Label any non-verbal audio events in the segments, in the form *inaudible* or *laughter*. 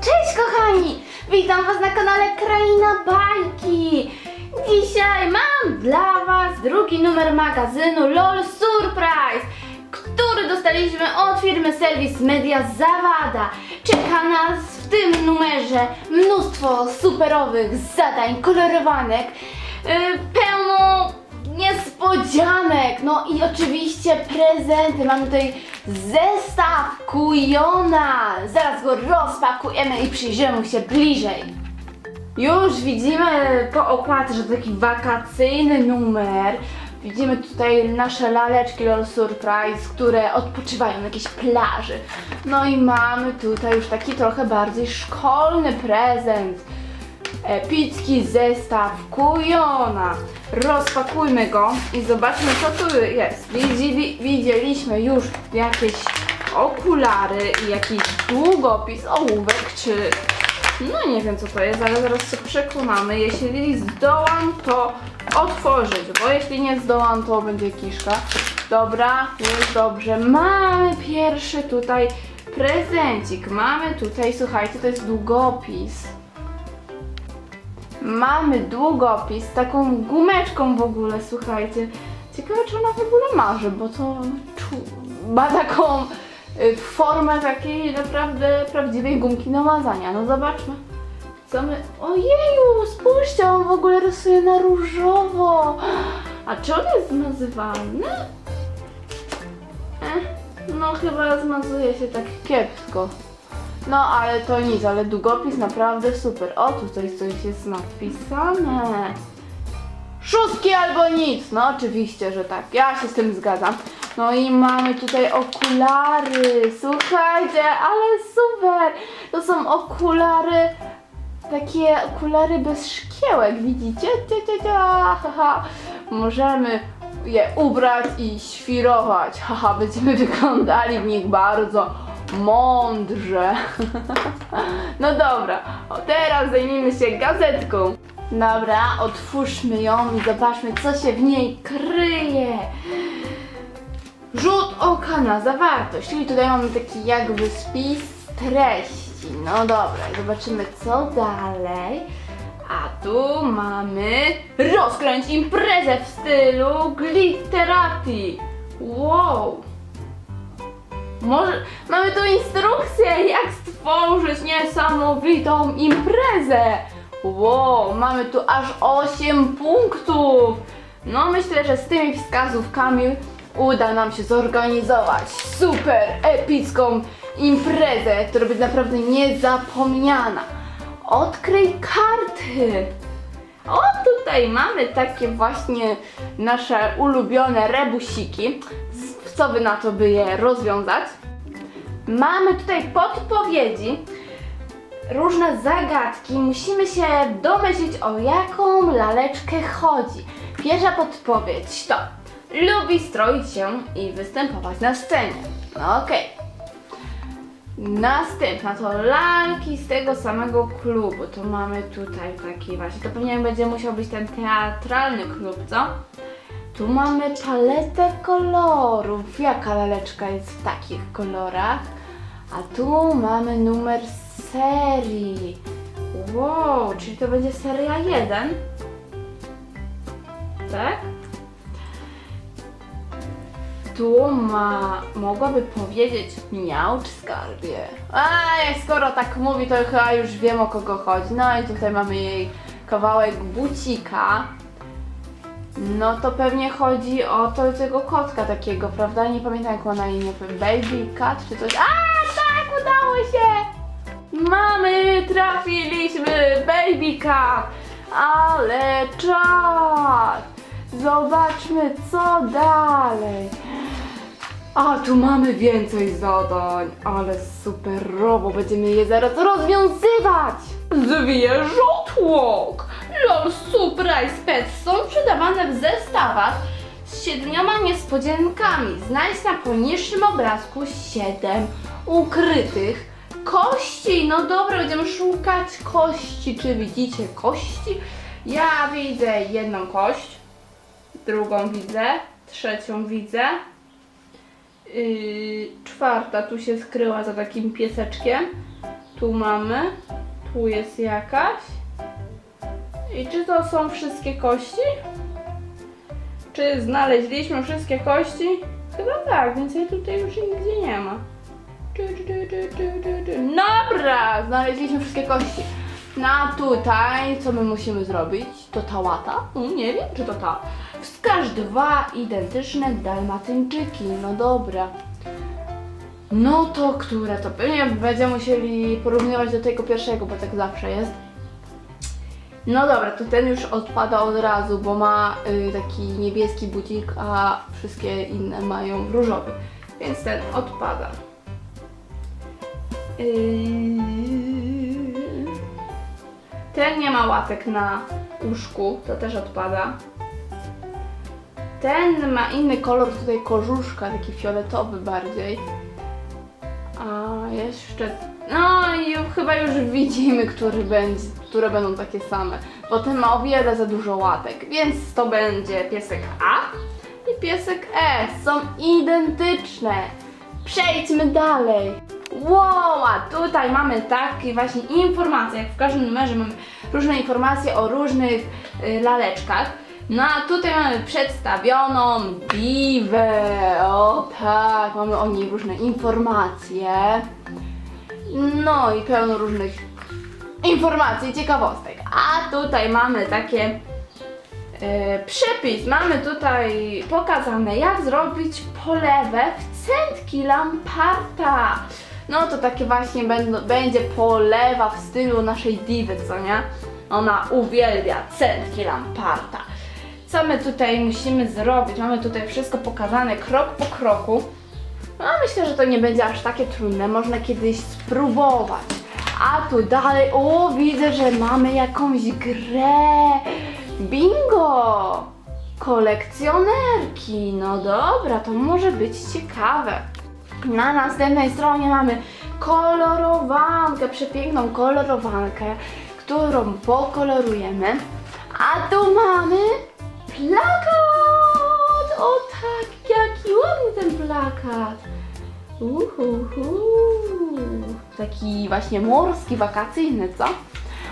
Cześć kochani! Witam was na kanale Kraina Bajki! Dzisiaj mam dla was drugi numer magazynu LOL Surprise, który dostaliśmy od firmy Serwis Media Zawada. Czeka nas w tym numerze mnóstwo superowych zadań, kolorowanek, yy, niespodzianek, no i oczywiście prezenty. Mamy tutaj zestaw kujona. Zaraz go rozpakujemy i przyjrzymy się bliżej. Już widzimy po okładce, że to taki wakacyjny numer. Widzimy tutaj nasze laleczki LOL Surprise, które odpoczywają na jakiejś plaży. No i mamy tutaj już taki trochę bardziej szkolny prezent. Epicki zestaw kujona. Rozpakujmy go i zobaczmy co tu jest. Widzieli, widzieliśmy już jakieś okulary i jakiś długopis, ołówek czy... No nie wiem co to jest, ale zaraz się przekonamy. Jeśli zdołam to otworzyć, bo jeśli nie zdołam to będzie kiszka. Dobra, jest dobrze. Mamy pierwszy tutaj prezencik. Mamy tutaj, słuchajcie, to jest długopis. Mamy długopis z taką gumeczką w ogóle, słuchajcie. Ciekawe, czy ona w ogóle marzy, bo to ma taką y, formę takiej naprawdę prawdziwej gumki do mazania. No zobaczmy. Co my... Ojeju, spójrzcie, on w ogóle rysuje na różowo. A czy on jest zmazywalny? Eh, no chyba zmazuje się tak kiepsko. No ale to nic, ale długopis naprawdę super. O, tutaj coś jest napisane. Szóstki albo nic. No oczywiście, że tak. Ja się z tym zgadzam. No i mamy tutaj okulary. Słuchajcie, ale super. To są okulary, takie okulary bez szkiełek, widzicie? Cia, cia, cia. Możemy je ubrać i świrować. Haha, będziemy wyglądali w nich bardzo mądrze. *laughs* No dobra, o, teraz zajmijmy się gazetką. Dobra, otwórzmy ją i zobaczmy, co się w niej kryje. Rzut oka na zawartość, czyli tutaj mamy taki jakby spis treści. No dobra, zobaczymy co dalej. A tu mamy rozkręć imprezę w stylu glitterati. Wow. Może mamy tu instrukcję, jak stworzyć niesamowitą imprezę. Wow, mamy tu aż 8 punktów. No myślę, że z tymi wskazówkami uda nam się zorganizować super epicką imprezę, która będzie naprawdę niezapomniana. Odkryj karty. O, tutaj mamy takie właśnie nasze ulubione rebusiki. Co wy na to, by je rozwiązać? Mamy tutaj podpowiedzi, różne zagadki. Musimy się domyślić, o jaką laleczkę chodzi. Pierwsza podpowiedź to lubi stroić się i występować na scenie. No okej. Następna to lalki z tego samego klubu. To mamy tutaj taki właśnie. To pewnie będzie musiał być ten teatralny klub, co? Tu mamy paletę kolorów. Jaka laleczka jest w takich kolorach? A tu mamy numer serii. Wow, czyli to będzie seria 1. Tak? Tu ma, mogłaby powiedzieć miaucz skarbie. A, skoro tak mówi, to chyba już wiem o kogo chodzi. No i tutaj mamy jej kawałek bucika. No to pewnie chodzi o to, tego kotka takiego, prawda? Nie pamiętam jak ma na imię. Baby cat czy coś. A, tak, udało się! Mamy, trafiliśmy, baby cat! Ale czad! Zobaczmy co dalej. A tu mamy więcej zadań, ale superowo, będziemy je zaraz rozwiązywać! Zwierzotłok! LOL Surprise Pets są sprzedawane w zestawach z siedmioma niespodziankami. Znajdź na poniższym obrazku siedem ukrytych kości. No dobra, będziemy szukać kości. Czy widzicie kości? Ja widzę jedną kość, drugą widzę, trzecią widzę. Yy, czwarta tu się skryła za takim pieseczkiem. Tu mamy. Tu jest jakaś. I czy to są wszystkie kości? Czy znaleźliśmy wszystkie kości? Chyba tak, więc jej tutaj już nigdzie nie ma. Dobra, znaleźliśmy wszystkie kości. No tutaj, co my musimy zrobić? To ta łata? Mm, Nie wiem, czy to ta. Wskaż dwa identyczne dalmatyńczyki. No dobra. No to które to? Pewnie będziemy musieli porównywać do tego pierwszego, bo tak zawsze jest. No dobra, to ten już odpada od razu, bo ma y, taki niebieski bucik, a wszystkie inne mają różowy. Więc ten odpada. Yy... Ten nie ma łatek na łóżku, to też odpada. Ten ma inny kolor tutaj korzuszka, taki fioletowy bardziej. A jeszcze. No i chyba już widzimy, który będzie, które będą takie same. Bo ten ma o wiele za dużo łatek, więc to będzie piesek A i piesek E. Są identyczne. Przejdźmy dalej. Wow, a tutaj mamy takie właśnie informacje, jak w każdym numerze mamy różne informacje o różnych y, laleczkach. No a tutaj mamy przedstawioną Divę. O tak, mamy o niej różne informacje. No i pełno różnych informacji, ciekawostek. A tutaj mamy takie e, przepis. Mamy tutaj pokazane, jak zrobić polewę w centki lamparta. No to takie właśnie będzie polewa w stylu naszej diwy, co nie? Ona uwielbia centki lamparta. Co my tutaj musimy zrobić? Mamy tutaj wszystko pokazane krok po kroku. No myślę, że to nie będzie aż takie trudne, można kiedyś spróbować. A tu dalej, o widzę, że mamy jakąś grę. Bingo! Kolekcjonerki. No dobra, to może być ciekawe. Na następnej stronie mamy kolorowankę, przepiękną kolorowankę, którą pokolorujemy. A tu mamy plakat! O tak, jaki ładny ten plakat! Uhuhu. Taki właśnie morski, wakacyjny, co?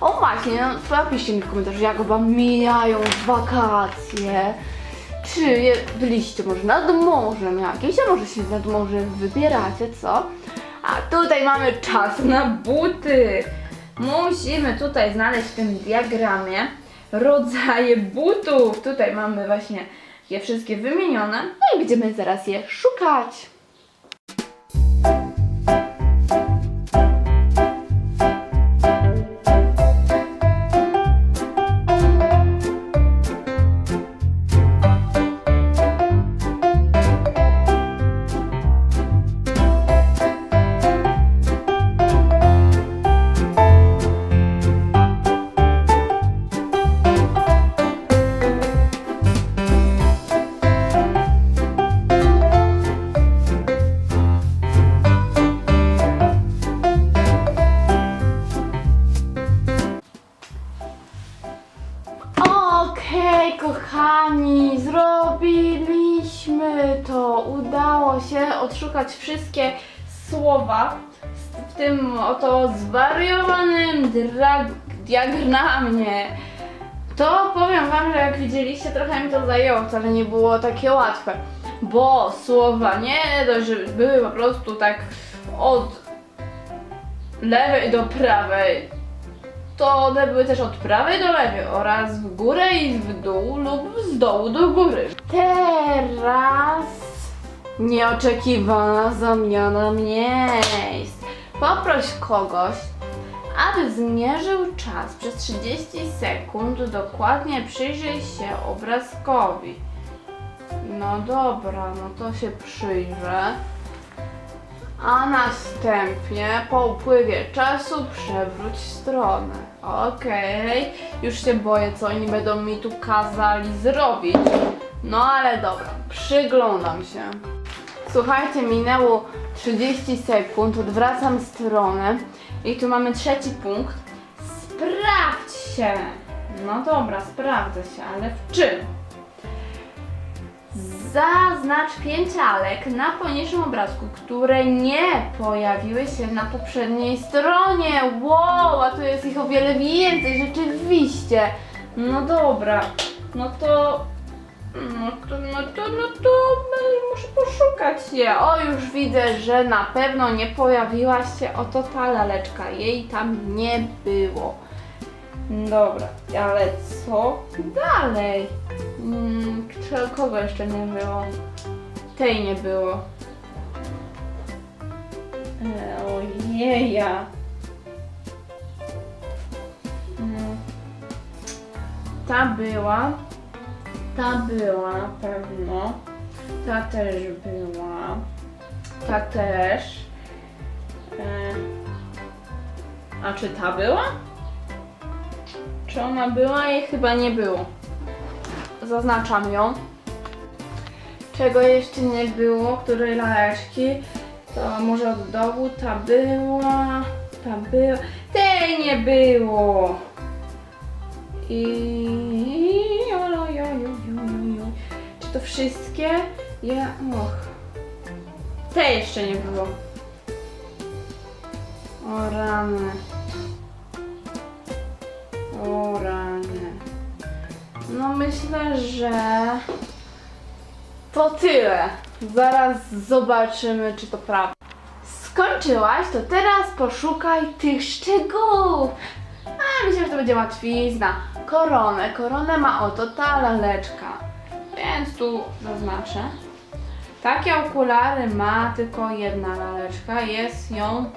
O właśnie, no, napiszcie mi w komentarzu, jak wam mijają wakacje. Czy byliście może nad morzem jakieś, a może się nad morzem wybieracie, co? A tutaj mamy czas na buty. Musimy tutaj znaleźć w tym diagramie rodzaje butów. Tutaj mamy właśnie je wszystkie wymienione. No i będziemy zaraz je szukać. Odszukać wszystkie słowa w tym oto zwariowanym diagramie. To powiem wam, że jak widzieliście, trochę mi to zajęło, wcale nie było takie łatwe. Bo słowa nie dość, że były po prostu tak od lewej do prawej, to one były też od prawej do lewej oraz w górę i w dół lub z dołu do góry. Teraz nieoczekiwana zamiana miejsc. Poproś kogoś, aby zmierzył czas przez 30 sekund. Dokładnie przyjrzyj się obrazkowi. No dobra, no to się przyjrzę. A następnie po upływie czasu przewróć stronę. Okej, już się boję, co oni będą mi tu kazali zrobić. No ale dobra, przyglądam się. Słuchajcie, minęło 30 sekund, odwracam stronę i tu mamy trzeci punkt. Sprawdź się! No dobra, sprawdzę się, ale w czym? zaznacz pięć lalek na poniższym obrazku, które nie pojawiły się na poprzedniej stronie. Wow, a tu jest ich o wiele więcej, rzeczywiście. No dobra, no to... No to, no to, no to e, muszę poszukać je. O, już widzę, że na pewno nie kojawiła się oto ta laleczka. Jej tam nie było. Dobra, ale co dalej? Mm, kogo jeszcze nie było? Tej nie było. E, Ojeja. Mm. Ta była. Ta była pewno. Ta też była. Ta też. E, a czy ta była? Czy ona była? Jej chyba nie było. Zaznaczam ją. Czego jeszcze nie było? Której laleczki? To może od dołu ta była. Ta była. Tej nie było. I. wszystkie? Ja. Och. Tej jeszcze nie było. O rany. O rany. No myślę, że to tyle. Zaraz zobaczymy, czy to prawda. Skończyłaś, to teraz poszukaj tych szczegółów. A myślę, że to będzie łatwizna. Koronę. Koronę ma oto ta laleczka. Więc tu zaznaczę. Takie okulary ma tylko jedna laleczka. Jest ją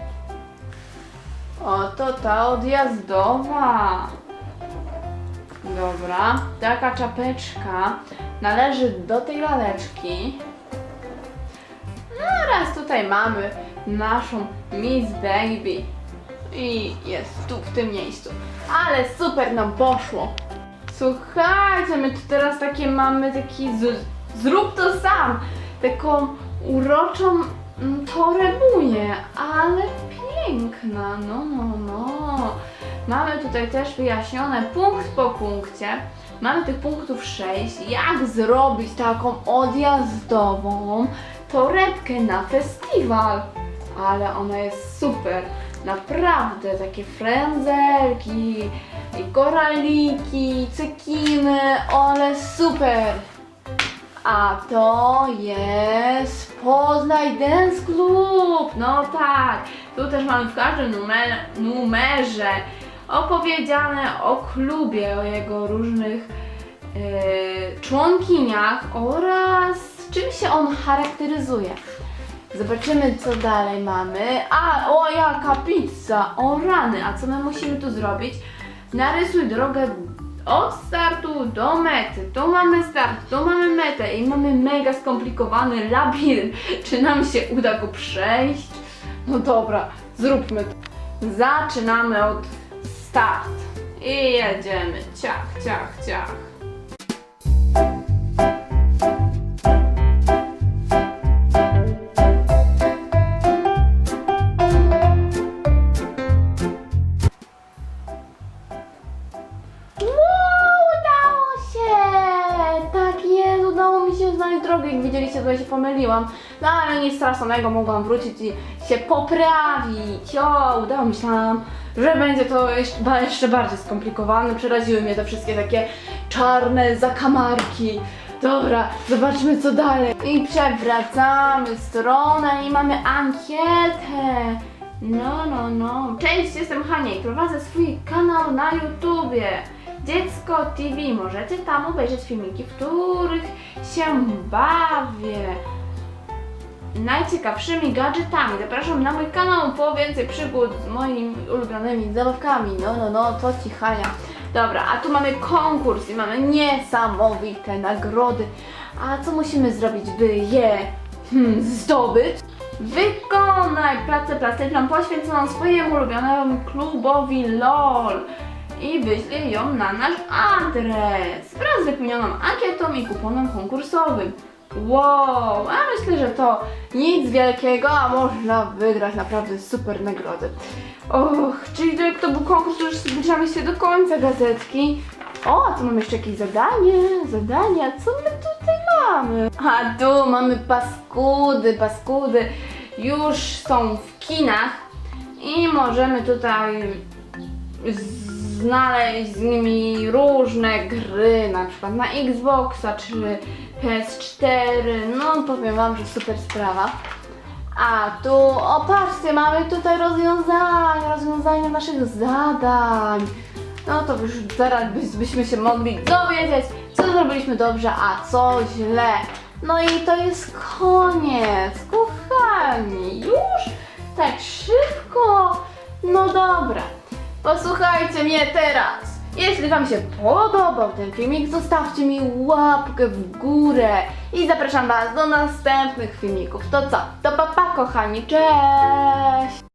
Oto ta odjazdowa. Dobra, taka czapeczka należy do tej laleczki. No oraz tutaj mamy naszą Miss Baby. I jest tu, w tym miejscu. Ale super nam poszło. Słuchajcie, my tu teraz takie mamy taki z, zrób to sam. Taką uroczą mm, torebunię, ale piękna, no, no, no. Mamy tutaj też wyjaśnione punkt po punkcie. Mamy tych punktów 6. Jak zrobić taką odjazdową torebkę na festiwal? Ale ona jest super. Naprawdę, takie frędzelki, koraliki, cekiny, ale super. A to jest Poznaj Dance Club. No tak, tu też mamy w każdym numer, numerze opowiedziane o klubie, o jego różnych e, członkiniach oraz czym się on charakteryzuje. Zobaczymy, co dalej mamy. A, o jaka pizza! O rany! A co my musimy tu zrobić? Narysuj drogę od startu do mety. Tu mamy start, tu mamy metę i mamy mega skomplikowany labirynt. *laughs* Czy nam się uda go przejść? No dobra, zróbmy to. Zaczynamy od start. I jedziemy. Ciach, ciach, ciach. Drogę. Jak widzieliście, to ja się pomyliłam. No ale nic strasznego, mogłam wrócić i się poprawić. O, udało mi się, że będzie to jeszcze, jeszcze bardziej skomplikowane. Przeraziły mnie te wszystkie takie czarne zakamarki. Dobra, zobaczmy co dalej. I przewracamy stronę i mamy ankietę. No, no, no. Cześć, jestem Hania i prowadzę swój kanał na YouTubie. Dziecko TV. Możecie tam obejrzeć filmiki, w których się bawię. Najciekawszymi gadżetami. Zapraszam na mój kanał po więcej przygód z moimi ulubionymi zabawkami. No, no, no, to ci Hania. Dobra, a tu mamy konkurs i mamy niesamowite nagrody. A co musimy zrobić, by je hmm, zdobyć? Wykonaj pracę plastyczną poświęconą swojemu ulubionemu klubowi LOL i wyślij ją na nasz adres wraz z wypełnioną ankietą i kuponem konkursowym. Wow, a myślę, że to nic wielkiego, a można wygrać naprawdę super nagrody. Och, czyli to był konkurs, to już zbliżamy się do końca gazetki. O, tu mamy jeszcze jakieś zadanie, zadania, co my tutaj mamy? A tu mamy paskudy, paskudy. Już są w kinach i możemy tutaj znaleźć z nimi różne gry, na przykład na Xboxa czy PS4. No powiem wam, że super sprawa. A tu, o patrzcie, mamy tutaj rozwiązania, rozwiązania naszych zadań. No to już zaraz byś- byśmy się mogli dowiedzieć, co zrobiliśmy dobrze, a co źle. No i to jest koniec, kochani. Już? Tak szybko? No dobra. Posłuchajcie mnie teraz. Jeśli Wam się podobał ten filmik, zostawcie mi łapkę w górę i zapraszam Was do następnych filmików. To co? To papa, kochani, cześć!